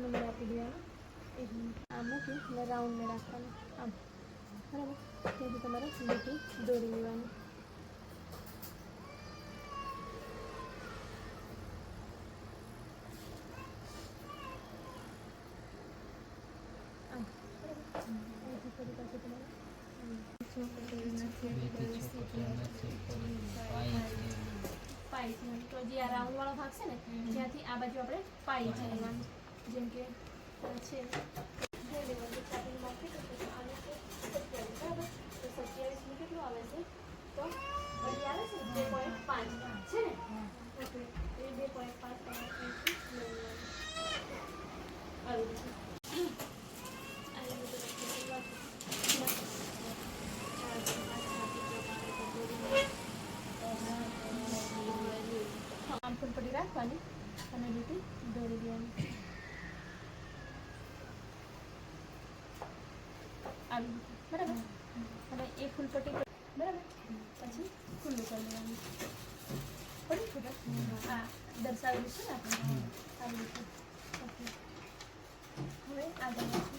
Number આપી દેવાનો. આમ મૂકી અને રાઉન્ડને રાખવાનું. આમ. બરાબર? ત્યાંથી તમારે લીટી દોરી લેવાની. પાઈ તો જે આ રાઉન્ડ વાળો ભાગ છે ને ત્યાંથી આ બાજુ આપણે પાઈ છે. જેમ કે આ છે જે લેવાનું starting માં કેટલું છે? 27, બરાબર? તો સત્યાવીસનું કેટલું આવે છે? તો અહીં આવે છે બે પોઈન્ટ પાંચ છે ને ઓકે એ બે પોઈન્ટ પાંચ તમારે અહીંથી લઈ લેવાનું. આવી રીતે. આવી રીતે લખી દેવાનું. હા, આમ ફૂલપટ્ટી રાખવાની અને લીટી દોરી દેવાની આવી બરાબર? અને એ ફૂલપટ્ટી બરાબર? પછી ખુલ્લું કરી દેવાનું પડી ખબર હા દર્શાવેલું છે ને આપણે? આવી રીતે ઓકે. હવે આગળ હવે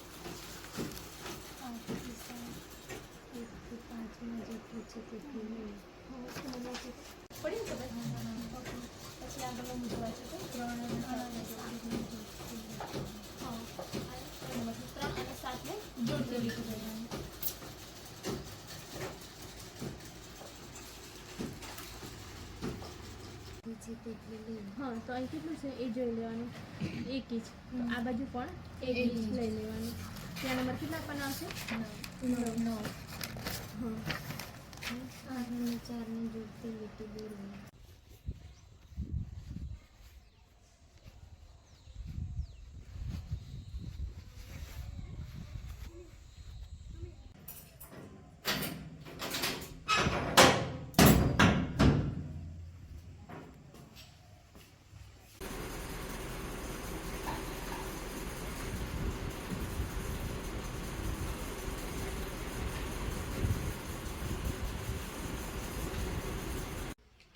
પડી ખબર પછી આગળ મૂકવા છે. ત્રણ અને સાત ને લીધું જોડતી લીટી કરવાની હા તો અહીં કેટલું છે? એ જોઈ લેવાનું. એક ઇંચ. તો આ બાજુ પણ એક ઇંચ લઈ લેવાનું. ત્યાં નંબર કેટલા આપવાના આવશે? નવ. હા ચારની જોડતી લીટી દોરવી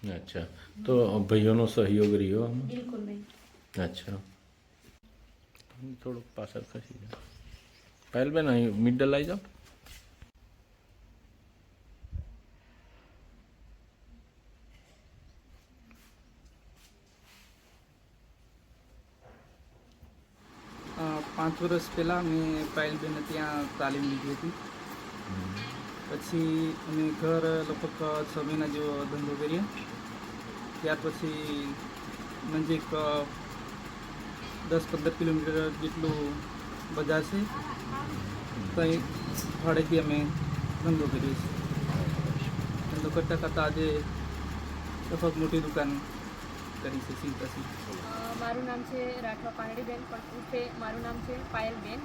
અચ્છા. તો ભાઈઓનો સહયોગ રહ્યો બિલકુલ નહીં. અચ્છા. થોડુંક પાછળ ખસી જાઓ પાયલબેન અહીં મિડલ આવી જાઓ. પાંચ વર્ષ પહેલાં મેં પાયલબેન ત્યાં તાલીમ લીધી હતી. પછી અમે ઘર લગભગ છ મહિના જેવો ધંધો કરીએ. ત્યાર પછી નજીક દસ પંદર કિલોમીટર જેટલું બજાર છે. કંઈ ભાડેથી અમે ધંધો કરીએ છીએ. ધંધો કરતાં કરતાં આજે લગભગ મોટી દુકાન કરી છે અ, મારું નામ છે રાઠવા પાનડીબેન પણ છે મારું નામ છે પાયલબેન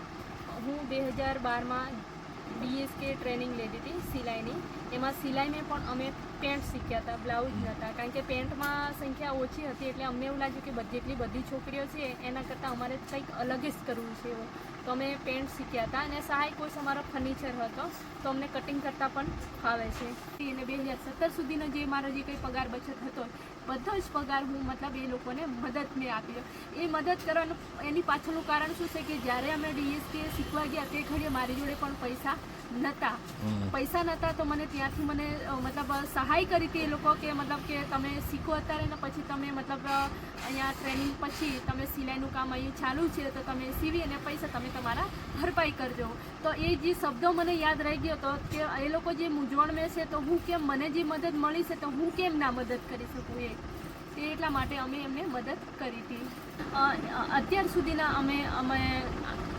હું બે હજાર બારમાં બીએસકે ટ્રેનિંગ લીધી હતી સિલાઈની એમાં સિલાઈને પણ અમે પેન્ટ શીખ્યા હતા બ્લાઉઝ નહોતા કારણ કે પેન્ટમાં સંખ્યા ઓછી હતી એટલે અમને એવું લાગ્યું કે બધી- જેટલી બધી છોકરીઓ છે એના કરતાં અમારે કંઈક અલગ જ કરવું છે એવું. તો અમે પેન્ટ શીખ્યા હતા અને સહાય કોર્સ અમારો ફર્નિચર હતો. તો અમને કટિંગ કરતાં પણ ફાવે છે. અને બે હજાર સત્તર સુધીનો જે મારો જે કંઈ પગાર બચત હતો બધો જ પગાર હું મતલબ એ લોકોને મદદ મેં આપ્યો. એ મદદ કરવાનું એની પાછળનું કારણ શું છે કે જ્યારે અમે ડીએસકે શીખવા ગયા તે ઘડીએ મારી જોડે પણ પૈસા નહોતા પૈસા નહોતા તો મને ત્યાંથી મને મતલબ અ, સહાય કરી હતી એ લોકો કે મતલબ કે તમે શીખો અત્યારે ને પછી તમે મતલબ અહીંયા ટ્રેનિંગ પછી તમે સિલાઈનું કામ અહીં ચાલુ છે તો તમે સીવી અને પૈસા તમે તમારા ભરપાઈ કરજો. તો એ જે શબ્દો મને યાદ રહી ગયો હતો કે એ લોકો જે મૂંઝવણમાં છે તો હું કેમ, મને જે મદદ મળી છે તો હું કેમ ના મદદ કરી શકું એ? તે એટલા માટે અમે એમને મદદ કરી હતી. અત્યાર સુધીના અમે અમે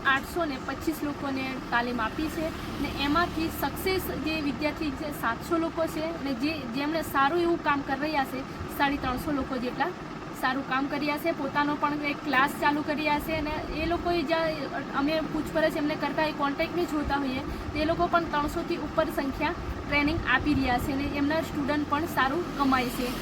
આઠસો ને પચીસ લોકોને તાલીમ આપી છે ને એમાંથી સક્સેસ જે વિદ્યાર્થી છે સાતસો લોકો છે ને જે જેમણે સારું એવું કામ કરી રહ્યા છે, સાડી ત્રણસો લોકો જેટલા સારું કામ કર્યા છે, પોતાનો પણ એક ક્લાસ ચાલુ કર્યા છે અને એ લોકોએ જ્યાં અમે પૂછપરછ એમને કરતા એ કોન્ટેક્ટની જોતા હોઈએ, તે લોકો પણ ત્રણસોથી ઉપર સંખ્યા ટ્રેનિંગ આપી રહ્યા છે અને એમના સ્ટુડન્ટ પણ સારું કમાય છે.